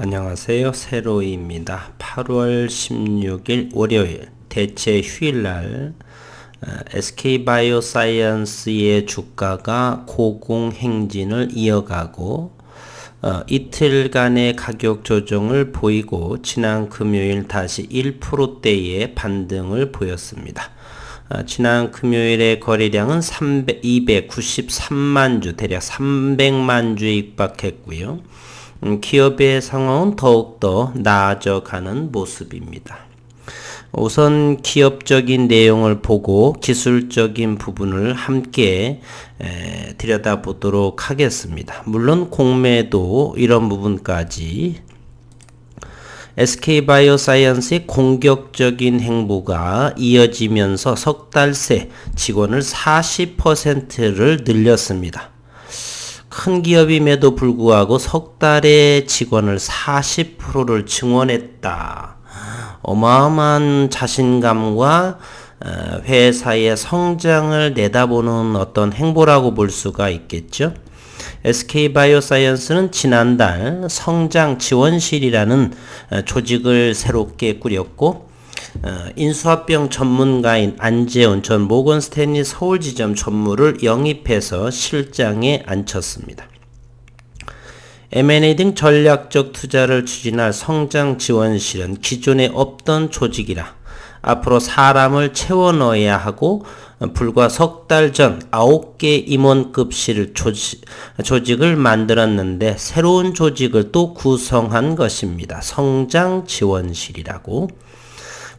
안녕하세요. 세로이입니다. 8월 16일 월요일 대체 휴일날 SK바이오사이언스의 주가가 고공행진을 이어가고 어, 이틀간의 가격 조정을 보이고 지난 금요일 다시 1%대의 반등을 보였습니다. 어, 지난 금요일의 거래량은 300, 293만 주, 대략 300만 주에 입박했고요. 음, 기업의 상황은 더욱더 나아져가는 모습입니다. 우선 기업적인 내용을 보고 기술적인 부분을 함께 에, 들여다보도록 하겠습니다. 물론 공매도 이런 부분까지 SK바이오사이언스의 공격적인 행보가 이어지면서 석 달 새 직원을 40%를 늘렸습니다. 큰 기업임에도 불구하고 석 달의 직원을 40%를 증원했다. 어마어마한 자신감과 어, 회사의 성장을 내다보는 어떤 행보라고 볼 수가 있겠죠. SK바이오사이언스는 지난달 성장 지원실이라는 어, 조직을 새롭게 꾸렸고 어, 인수합병 전문가인 안재훈 전 모건 스탠리 서울 지점 전무를 영입해서 실장에 앉혔습니다. M&A 등 전략적 투자를 추진할 성장 지원실은 기존에 없던 조직이라 앞으로 사람을 채워 넣어야 하고 불과 석 달 전 9개 임원급실 조직, 조직을 만들었는데 새로운 조직을 또 구성한 것입니다. 성장 지원실이라고.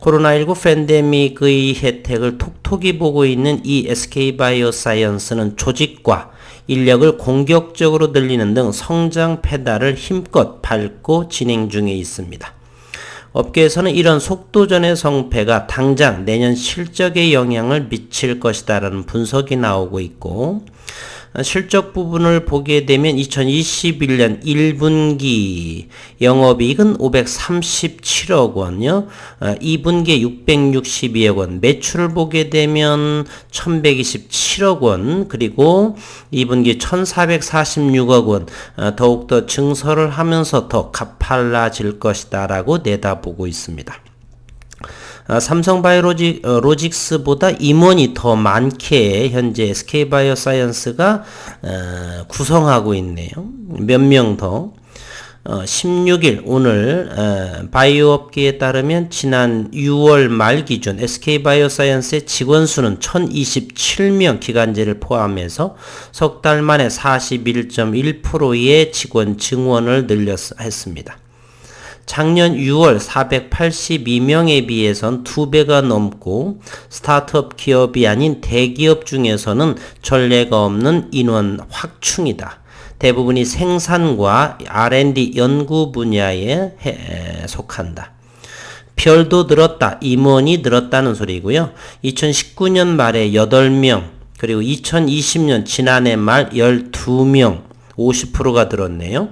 코로나19 팬데믹의 혜택을 톡톡히 보고 있는 이 SK바이오사이언스는 조직과 인력을 공격적으로 늘리는 등 성장 페달을 힘껏 밟고 진행 중에 있습니다. 업계에서는 이런 속도전의 성패가 당장 내년 실적에 영향을 미칠 것이다라는 분석이 나오고 있고 실적 부분을 보게 되면 2021년 1분기 영업이익은 537억 원요. 2분기에 어, 662억 원. 매출을 보게 되면 1127억 원. 그리고 2분기 1446억 원. 어, 더욱더 증설을 하면서 더 가팔라질 것이다라고 내다보고 있습니다. 아, 삼성바이오로직스보다 임원이 더 많게 현재 SK바이오사이언스가 어, 구성하고 있네요. 몇 명 더. 16일 어, 오늘 어, 바이오 업계에 따르면 지난 6월 말 기준 SK바이오사이언스의 직원 수는 1027명 기간제를 포함해서 석 달 만에 41.1%의 직원 증원을 늘렸습니다. 작년 6월 482명에 비해선 2배가 넘고 스타트업 기업이 아닌 대기업 중에서는 전례가 없는 인원 확충이다. 대부분이 생산과 R&D 연구 분야에 속한다. 별도 늘었다. 임원이 늘었다는 소리고요. 2019년 말에 8명, 그리고 2020년 지난해 말 12명, 50%가 늘었네요.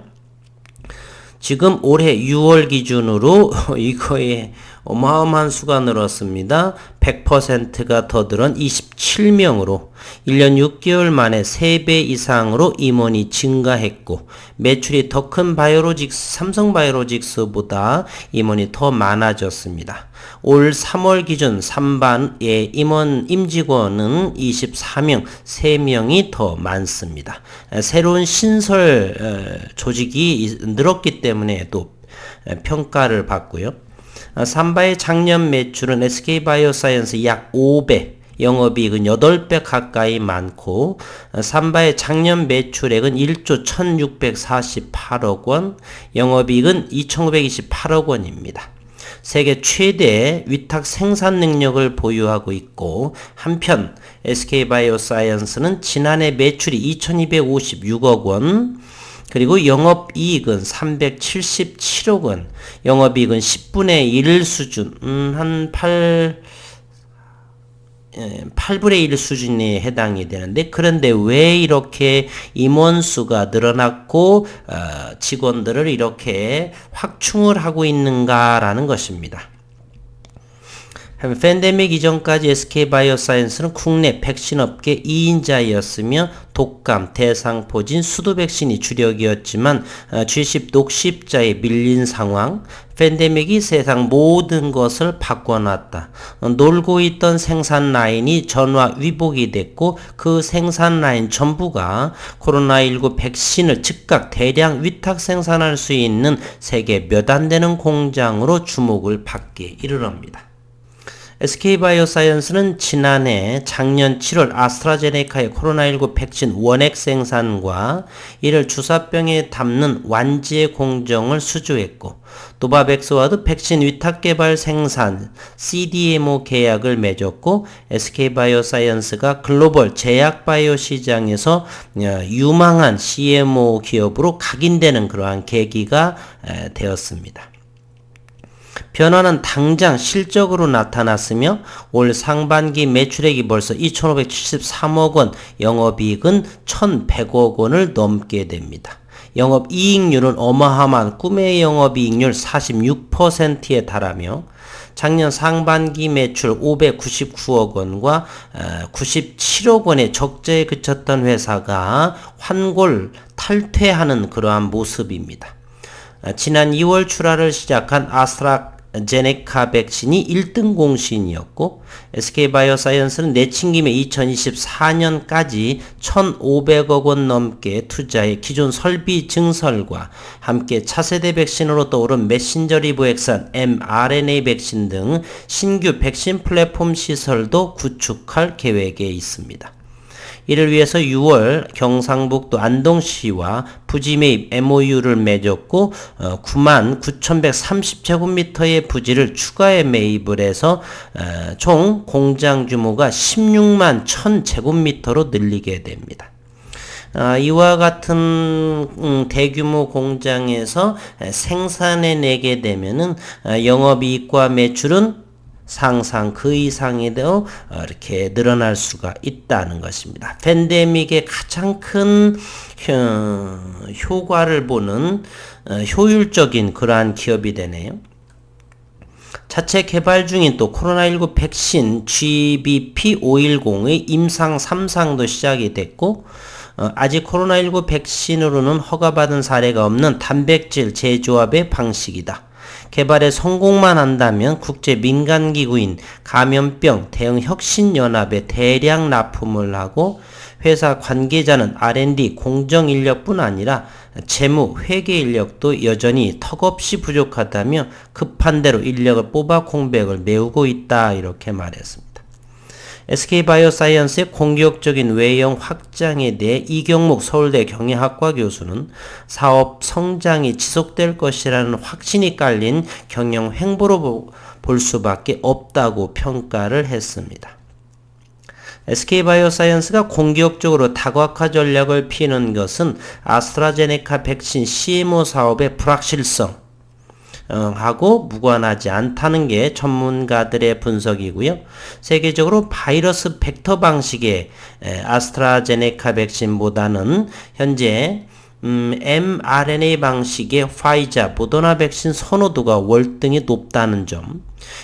지금 올해 6월 기준으로 이거에 어마어마한 수가 늘었습니다. 100%가 더 늘은 27명으로 1년 6개월 만에 3배 이상으로 임원이 증가했고 매출이 더 큰 바이오로직스 삼성 바이오로직스보다 임원이 더 많아졌습니다. 올 3월 기준 3반의 임원 임직원은 24명, 3명이 더 많습니다. 새로운 신설 어, 조직이 늘었기 때문에 또 평가를 받고요. 삼바의 작년 매출은 SK바이오사이언스 약 5배, 영업이익은 8배 가까이 많고 삼바의 작년 매출액은 1조 1648억 원, 영업이익은 2528억 원입니다. 세계 최대 위탁 생산 능력을 보유하고 있고 한편 SK바이오사이언스는 지난해 매출이 2256억 원, 그리고 영업이익은 377억 원, 영업이익은 10분의 1 수준, 음, 한 8, 8분의 1 수준에 해당이 되는데 그런데 왜 이렇게 임원수가 늘어났고 어, 직원들을 이렇게 확충을 하고 있는가라는 것입니다. 팬데믹 이전까지 SK바이오사이언스는 국내 백신 업계 2인자였으며 독감, 대상포진, 수도 백신이 주력이었지만 G10 녹십자에 밀린 상황, 팬데믹이 세상 모든 것을 바꿔놨다. 놀고 있던 생산 라인이 전화 위복이 됐고 그 생산 라인 전부가 코로나19 백신을 즉각 대량 위탁 생산할 수 있는 세계 몇 안 되는 공장으로 주목을 받게 이르럽니다. SK바이오사이언스는 지난해 작년 7월 아스트라제네카의 코로나19 백신 원액 생산과 이를 주사병에 담는 완제 공정을 수주했고 노바백스와도 백신 위탁 개발 생산 CDMO 계약을 맺었고 SK바이오사이언스가 글로벌 제약 바이오 시장에서 어, 유망한 CMO 기업으로 각인되는 그러한 계기가 되었습니다. 변화는 당장 실적으로 나타났으며 올 상반기 매출액이 벌써 2,573억 원, 영업이익은 1,100억 원을 넘게 됩니다. 영업이익률은 어마어마한 꿈의 영업이익률 46%에 달하며 작년 상반기 매출 599억 원과 97억 원의 적자에 그쳤던 회사가 환골 탈퇴하는 그러한 모습입니다. 지난 2월 출하를 시작한 아스트라 제네카 백신이 1등 공신이었고 SK바이오사이언스는 내친김에 2024년까지 1,500억 원 넘게 투자해 기존 설비 증설과 함께 차세대 백신으로 떠오른 메신저 리보액산 mRNA 백신 등 신규 백신 플랫폼 시설도 구축할 계획에 있습니다. 이를 위해서 6월 경상북도 안동시와 부지 매입 MOU를 맺었고 어, 9만 9,130제곱미터의 부지를 추가해 매입을 해서 어, 총 공장 규모가 16만 1,000제곱미터로 늘리게 됩니다. 아, 이와 같은 음, 대규모 공장에서 생산해 내게 되면은 아, 영업이익과 매출은 상상 그 이상에도 어, 이렇게 늘어날 수가 있다는 것입니다. 팬데믹의 가장 큰 효과를 보는 어, 효율적인 그러한 기업이 되네요. 자체 개발 중인 또 코로나19 백신 GBP510의 임상 3상도 시작이 됐고 어, 아직 코로나19 백신으로는 허가받은 사례가 없는 단백질 재조합의 방식이다. 개발에 성공만 한다면 국제 민간기구인 감염병 대응 혁신연합에 대량 납품을 하고 회사 관계자는 R&D 공정 인력뿐 아니라 재무, 회계 인력도 여전히 턱없이 부족하다며 급한 대로 인력을 뽑아 공백을 메우고 있다 이렇게 말했습니다. SK바이오사이언스의 공격적인 외형 확장에 대해 이경목 서울대 경영학과 교수는 사업 성장이 지속될 것이라는 확신이 깔린 경영 횡보로 볼 수밖에 없다고 평가를 했습니다. SK바이오사이언스가 공격적으로 다각화 전략을 피는 것은 아스트라제네카 백신 CMO 사업의 불확실성, 하고 무관하지 않다는 게 전문가들의 분석이고요. 세계적으로 바이러스 벡터 방식의 아스트라제네카 백신보다는 현재 음, mRNA 방식의 화이자, 모더나 백신 선호도가 월등히 높다는 점.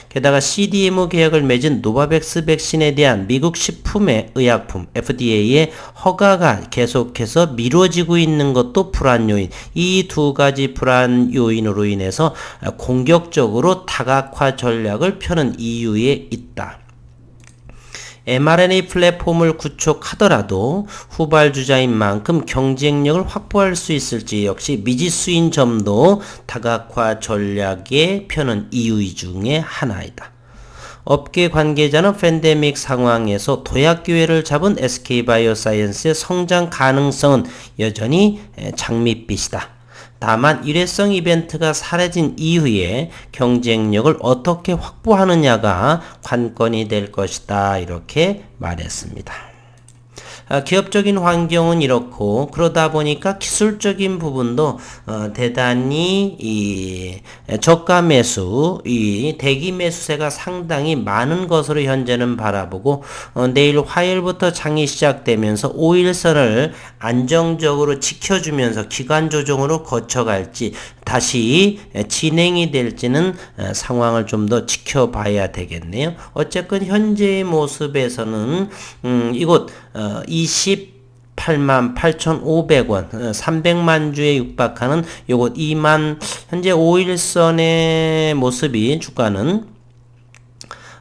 게다가 CDMO 계약을 맺은 노바백스 백신에 대한 미국 식품의 의약품 FDA의 허가가 계속해서 미뤄지고 있는 것도 불안 요인. 이 두 가지 불안 요인으로 인해서 공격적으로 다각화 전략을 펴는 이유에 있다. mRNA 플랫폼을 구축하더라도 후발주자인 만큼 경쟁력을 확보할 수 있을지 역시 미지수인 점도 다각화 전략에 펴는 이유 중의 하나이다. 업계 관계자는 팬데믹 상황에서 도약 기회를 잡은 SK바이오사이언스의 성장 가능성은 여전히 장밋빛이다. 다만 일회성 이벤트가 사라진 이후에 경쟁력을 어떻게 확보하느냐가 관건이 될 것이다. 이렇게 말했습니다. 아, 기업적인 환경은 이렇고 그러다 보니까 기술적인 부분도 어, 대단히 이 저가 매수, 이 대기 매수세가 상당히 많은 것으로 현재는 바라보고 어, 내일 화요일부터 장이 시작되면서 5일선을 안정적으로 지켜주면서 기간 조정으로 거쳐갈지 다시 진행이 될지는 어, 상황을 좀 더 지켜봐야 되겠네요. 어쨌건 현재의 모습에서는 음, 이곳 어, 28만 8,500원, 300만 주에 육박하는 요것 2만. 현재 5일선의 모습이 주가는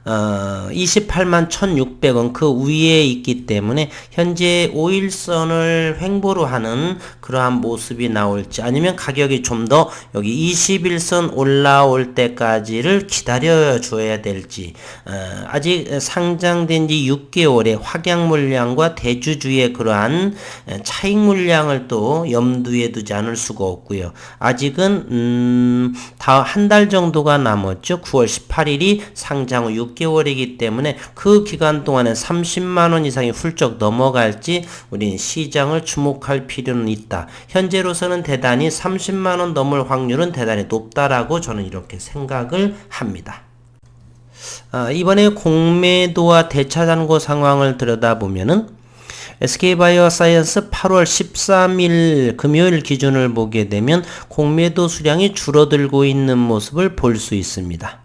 어, 28만 1,600원 그 위에 있기 때문에 현재 5일선을 횡보로 하는 그러한 모습이 나올지 아니면 가격이 좀 더 여기 21선 올라올 때까지를 기다려 줘야 될지 어, 아직 상장된 지 6개월의 확양 물량과 대주주의 그러한 차익 물량을 또 염두에 두지 않을 수가 없고요. 아직은 음, 다 한 달 정도가 남았죠. 9월 18일이 상장 후 6개월이기 때문에 그 기간 동안에 30만 원 이상이 훌쩍 넘어갈지 우린 시장을 주목할 필요는 있다. 현재로서는 대단히 30만 원 넘을 확률은 대단히 높다라고 저는 이렇게 생각을 합니다. 아, 이번에 공매도와 대차잔고 상황을 들여다보면은 SK바이오사이언스 8월 13일 금요일 기준을 보게 되면 공매도 수량이 줄어들고 있는 모습을 볼 수 있습니다.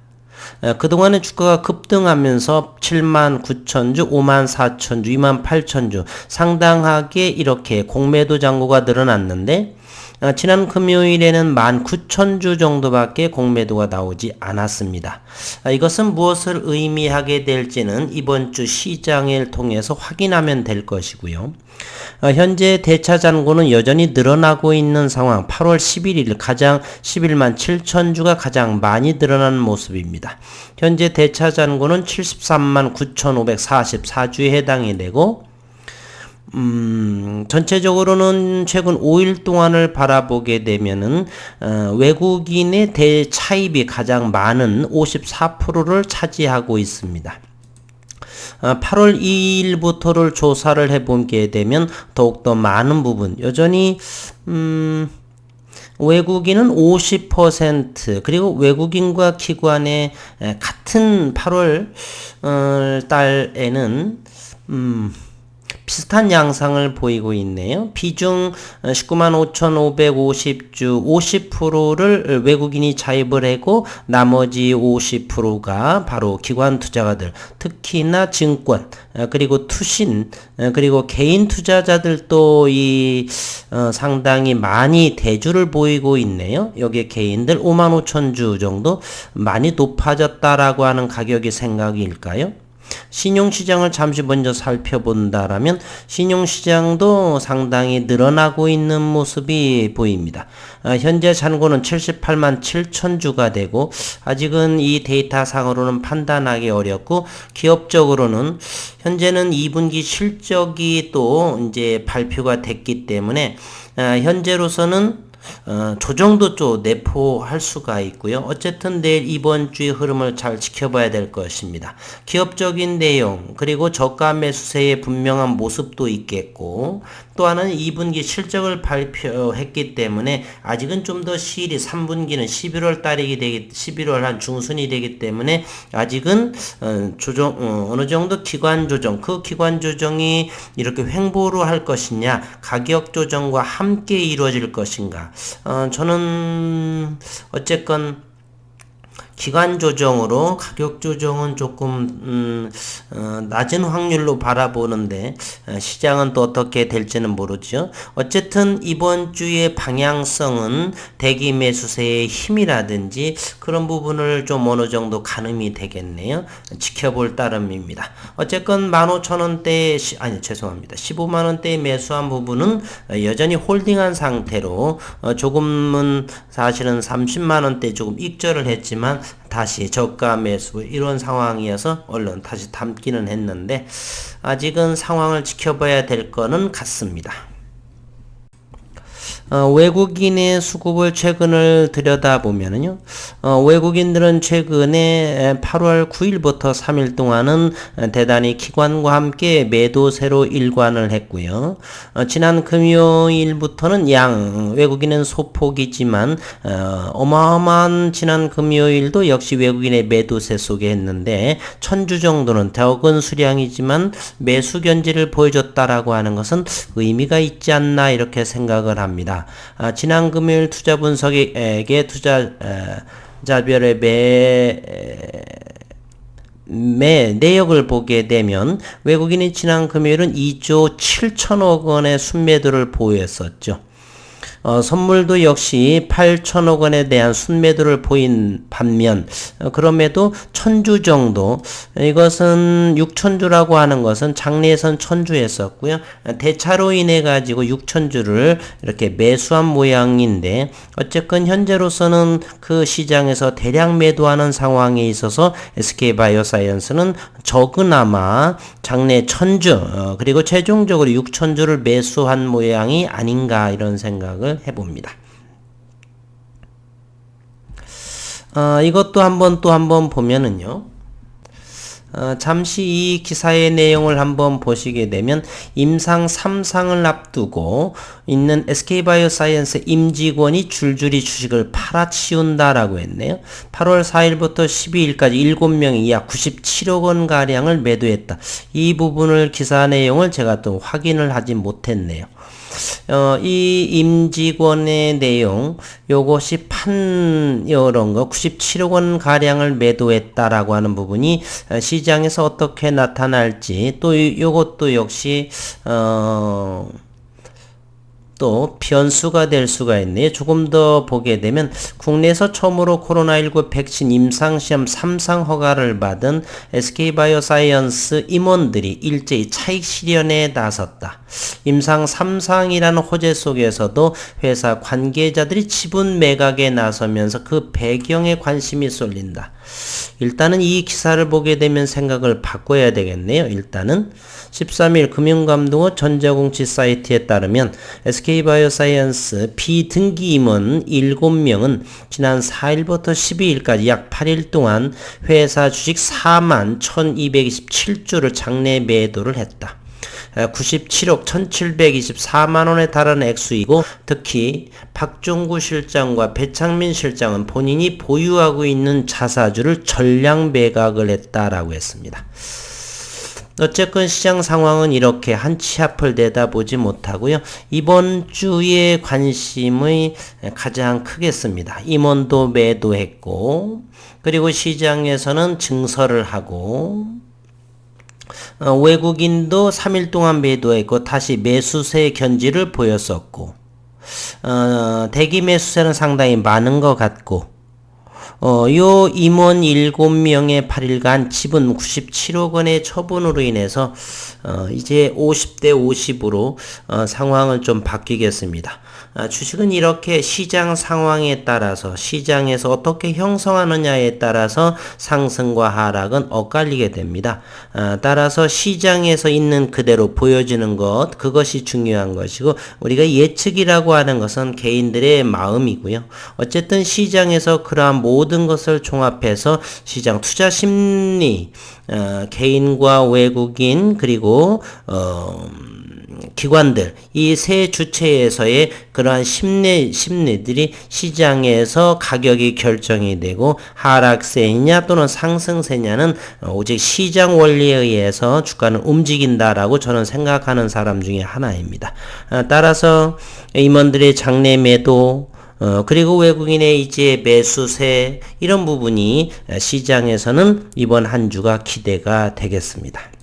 그동안에 주가가 급등하면서 7만 9천 주, 5만 4천 주, 2만 8천 주 상당하게 이렇게 공매도 잔고가 늘어났는데 어, 지난 금요일에는 19,000주 정도밖에 공매도가 나오지 않았습니다. 어, 이것은 무엇을 의미하게 될지는 이번 주 시장을 통해서 확인하면 될 것이고요. 어, 현재 대차 잔고는 여전히 늘어나고 있는 상황 8월 11일 가장 11만 7천 주가 가장 많이 늘어난 모습입니다. 현재 대차 잔고는 73만 9,544주에 해당이 되고 음, 전체적으로는 최근 5일 동안을 바라보게 되면은 어, 외국인의 대차입이 가장 많은 54%를 차지하고 있습니다. 8월 어, 2일부터를 조사를 해보게 되면 더욱더 많은 부분 여전히 음, 외국인은 50% 그리고 외국인과 기관의 같은 8월 어, 달에는 음, 비슷한 양상을 보이고 있네요. 비중 19만 5,550주 50%를 외국인이 자입을 하고 나머지 50%가 바로 기관 투자가들 특히나 증권 어, 그리고 투신 어, 그리고 개인 투자자들도 이 어, 상당히 많이 대주를 보이고 있네요. 여기에 개인들 5만 5천 주 정도 많이 높아졌다라고 하는 가격의 생각일까요? 신용시장을 잠시 먼저 살펴본다라면 신용시장도 상당히 늘어나고 있는 모습이 보입니다. 아, 현재 잔고는 78만 7천 주가 되고 아직은 이 데이터 상으로는 판단하기 어렵고 기업적으로는 현재는 2분기 실적이 또 이제 발표가 됐기 때문에 아, 현재로서는 어, 조정도 좀 내포할 수가 있고요. 어쨌든 내일 이번 주의 흐름을 잘 지켜봐야 될 것입니다. 기업적인 내용 그리고 저가 매수세의 분명한 모습도 있겠고 또 하나는 2분기 실적을 발표했기 때문에 아직은 좀 더 시일이 3분기는 11월 달이기 되기 11월 한 중순이 되기 때문에 아직은 어, 조정 어, 어느 정도 기관 조정 그 기관 조정이 이렇게 횡보로 할 것이냐 가격 조정과 함께 이루어질 것인가 어, 저는 어쨌건 기간 조정으로 가격 조정은 조금 음, 어, 낮은 확률로 바라보는데 어, 시장은 또 어떻게 될지는 모르죠. 어쨌든 이번 주의 방향성은 대기 매수세의 힘이라든지 그런 부분을 좀 어느 정도 가늠이 되겠네요. 지켜볼 따름입니다. 어쨌건 15,000원대 아니 죄송합니다. 15만원대 매수한 부분은 여전히 홀딩한 상태로 어, 조금은 사실은 30만원대 조금 익절을 했지만 다시 저가 매수 이런 상황이어서 얼른 다시 담기는 했는데 아직은 상황을 지켜봐야 될 거는 같습니다. 어, 외국인의 수급을 최근을 들여다보면은요, 어, 외국인들은 최근에 8월 9일부터 3일 동안은 대단히 기관과 함께 매도세로 일관을 했고요. 어, 지난 금요일부터는 양, 외국인은 소폭이지만, 어, 어마어마한 지난 금요일도 역시 외국인의 매도세 속에 했는데, 천주 정도는 적은 수량이지만 매수 견지를 보여줬다라고 하는 것은 의미가 있지 않나 이렇게 생각을 합니다. 아, 지난 금요일 투자 분석에게 투자 자별의 매, 매 내역을 보게 되면 외국인이 지난 금요일은 2조 7천억 원의 순매도를 보였었죠. 어, 선물도 역시 8천억 원에 대한 순매도를 보인 반면 어, 그럼에도 천주 정도 이것은 6천주라고 하는 것은 장래에선 천주였었고요. 대차로 인해 가지고 6천주를 이렇게 매수한 모양인데 어쨌건 현재로서는 그 시장에서 대량 매도하는 상황에 있어서 SK 바이오사이언스는 적으나마 장래 천주 어, 그리고 최종적으로 6천주를 매수한 모양이 아닌가 이런 생각을 해봅니다. 어, 이것도 한번 또 한번 보면은요. 어, 잠시 이 기사의 내용을 한번 보시게 되면 임상 3상을 앞두고 있는 SK바이오사이언스 임직원이 줄줄이 주식을 팔아치운다라고 했네요. 8월 4일부터 12일까지 7명이 약 97억 원 가량을 매도했다. 이 부분을 기사 내용을 제가 또 확인을 하지 못했네요. 어, 이 임직원의 내용, 요것이 판, 요런 거, 97억 원 가량을 매도했다라고 하는 부분이 어, 시장에서 어떻게 나타날지, 또 요것도 역시, 어, 또 변수가 될 수가 있네요. 조금 더 보게 되면 국내에서 처음으로 코로나19 백신 임상시험 3상 허가를 받은 SK바이오사이언스 임원들이 일제히 차익 실현에 나섰다. 임상 3상이라는 호재 속에서도 회사 관계자들이 지분 매각에 나서면서 그 배경에 관심이 쏠린다. 일단은 이 기사를 보게 되면 생각을 바꿔야 되겠네요. 일단은 13일 금융감독원 전자공시 사이트에 따르면 SK 바이오사이언스 비등기 임원 7명은 지난 4일부터 12일까지 약 8일 동안 회사 주식 4만 1227주를 장내 매도를 했다. 97억 1724만 원에 달하는 액수이고 특히 박종구 실장과 배창민 실장은 본인이 보유하고 있는 자사주를 전량 매각을 했다라고 했습니다. 어쨌건 시장 상황은 이렇게 한치 앞을 내다보지 못하고요. 이번 주에 관심의 가장 크겠습니다. 임원도 매도했고, 그리고 시장에서는 증설을 하고, 어, 외국인도 3일 동안 매도했고, 다시 매수세 견지를 보였었고, 어, 대기 매수세는 상당히 많은 것 같고, 어, 요 임원 7명의 8일간 지분 97억 원의 처분으로 인해서 어, 이제 50대 50으로 어, 상황을 좀 바뀌겠습니다. 아, 주식은 이렇게 시장 상황에 따라서 시장에서 어떻게 형성하느냐에 따라서 상승과 하락은 엇갈리게 됩니다. 아, 따라서 시장에서 있는 그대로 보여지는 것 그것이 중요한 것이고 우리가 예측이라고 하는 것은 개인들의 마음이고요. 어쨌든 시장에서 그러한 모든 것을 종합해서 시장 투자 심리 어, 개인과 외국인 그리고 어, 기관들 이 세 주체에서의 그러한 심리 심리들이 시장에서 가격이 결정이 되고 하락세냐 또는 상승세냐는 오직 시장 원리에 의해서 주가는 움직인다라고 저는 생각하는 사람 중에 하나입니다. 어, 따라서 임원들의 장내 매도 어, 그리고 외국인의 이제 매수세 이런 부분이 시장에서는 이번 한 주가 기대가 되겠습니다.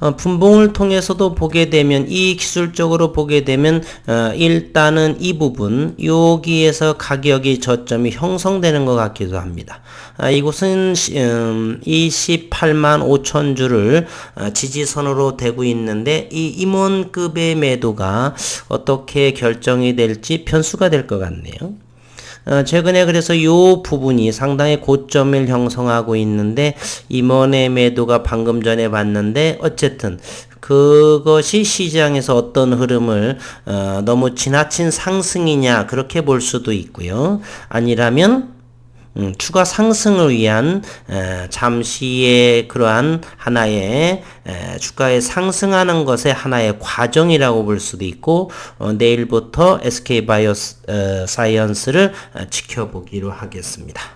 어, 분봉을 통해서도 보게 되면 이 기술적으로 보게 되면 어, 일단은 이 부분 여기에서 가격이 저점이 형성되는 것 같기도 합니다. 아, 이곳은 음, 28만 5천 주를 어, 지지선으로 대고 있는데 이 임원급의 매도가 어떻게 결정이 될지 변수가 될 것 같네요. 어, 최근에 그래서 요 부분이 상당히 고점을 형성하고 있는데 임원의 매도가 방금 전에 봤는데 어쨌든 그것이 시장에서 어떤 흐름을 어, 너무 지나친 상승이냐 그렇게 볼 수도 있고요. 아니라면 음, 추가 상승을 위한 에, 잠시의 그러한 하나의 에, 주가의 상승하는 것의 하나의 과정이라고 볼 수도 있고 어, 내일부터 SK 바이오 어, 사이언스를 어, 지켜보기로 하겠습니다.